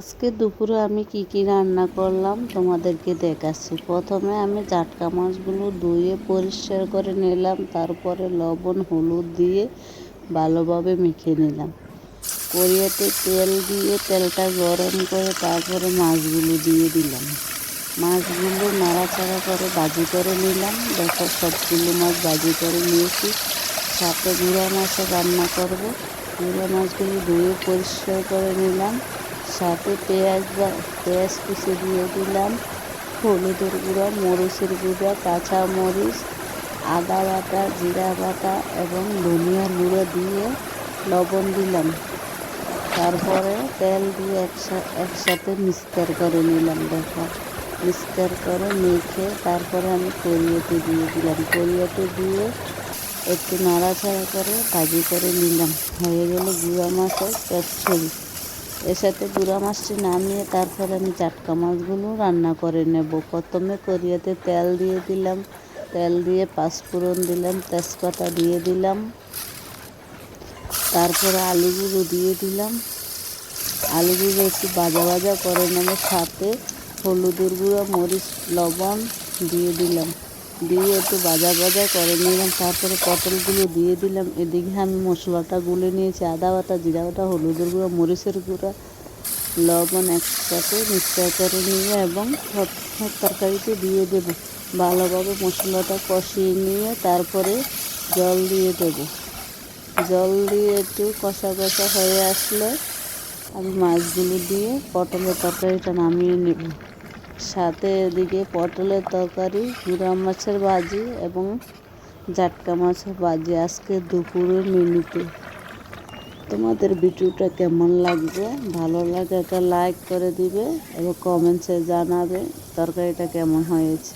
আজকে দুপুরে আমি কি কি রান্না করলাম তোমাদেরকে দেখাচ্ছি। প্রথমে আমি জাটকা মাছগুলো ধুয়ে পরিষ্কার করে নিলাম, তারপরে লবণ, হলুদ দিয়ে ভালোভাবে মেখে নিলাম। কড়িয়াতে তেল দিয়ে তেলটা গরম করে তারপরে মাছগুলো দিয়ে দিলাম। মাছগুলো নাড়াচাড়া করে ভাজি করে নিলাম। দেখো সবগুলো মাছ ভাজি করে নিয়েছি। সাথে গুঁড়া মাছও রান্না করব। গুঁড়া মাছগুলো ধুয়ে পরিষ্কার করে নিলাম। সাথে পেঁয়াজ পেঁয়াজ কুচি দিয়ে দিলাম। হলুদের গুঁড়া, মরিচের গুঁড়া কাঁচা মরিচ আদা বাটা, জিরা বাটা এবং ধনিয়ার গুঁড়ো দিয়ে লবণ দিলাম। তারপরে তেল দিয়ে একসাথে একসাথে মিক্সচার করে নিলাম, দেখো। মিক্সচার করে মেখে তারপরে আমি কড়িয়েতে দিয়ে দিলাম। কড়িয়েতে দিয়ে একটু নাড়াচাড়া করে ভাজি করে নিলাম। হয়ে গেল গুঁড়া মাছের চচ্চড়ি। এর সাথে গুঁড়া মাছটি নামিয়ে তারপরে আমি চাটকা মাছগুলো রান্না করে নেব। প্রথমে কড়িয়াতে তেল দিয়ে দিলাম। তেল দিয়ে পাঁচফোড়ন দিলাম, তেজপাতা দিয়ে দিলাম। তারপরে আলুগুলো দিয়ে দিলাম। আলুগুলো একটু ভাজা ভাজা করে নেব, সাথে হলুদের গুঁড়ো, মরিচ, লবণ দিয়ে দিলাম। দিয়ে একটু ভাজা ভাজা করে নিলাম, তারপরে পটলগুলো দিয়ে দিলাম। এদিকে আমি মশলাটা গুলে নিয়েছি, আদা বাটা, জিরা বাটা, হলুদের গুঁড়ো, মরিচের গুঁড়া, লবণ একসাথে মিক্সচার করে নিয়ে এবং সব তরকারিতে দিয়ে দেব। ভালোভাবে মশলাটা কষিয়ে নিয়ে তারপরে জল দিয়ে দেব। জল দিয়ে একটু কষা কষা হয়ে আসলে আমি মাছগুলো দিয়ে পটলের তরকারিটা নামিয়ে নেব। সাথে এদিকে পটলের তরকারি হিরাম মাছের ভাজি এবং জাটকা মাছের ভাজি আজকে দুপুরে মেনুতে তোমাদের ভিডিওটা কেমন লাগবে? ভালো লাগে একটা লাইক করে দিবে এবং কমেন্টসে জানাবে তরকারিটা কেমন হয়েছে।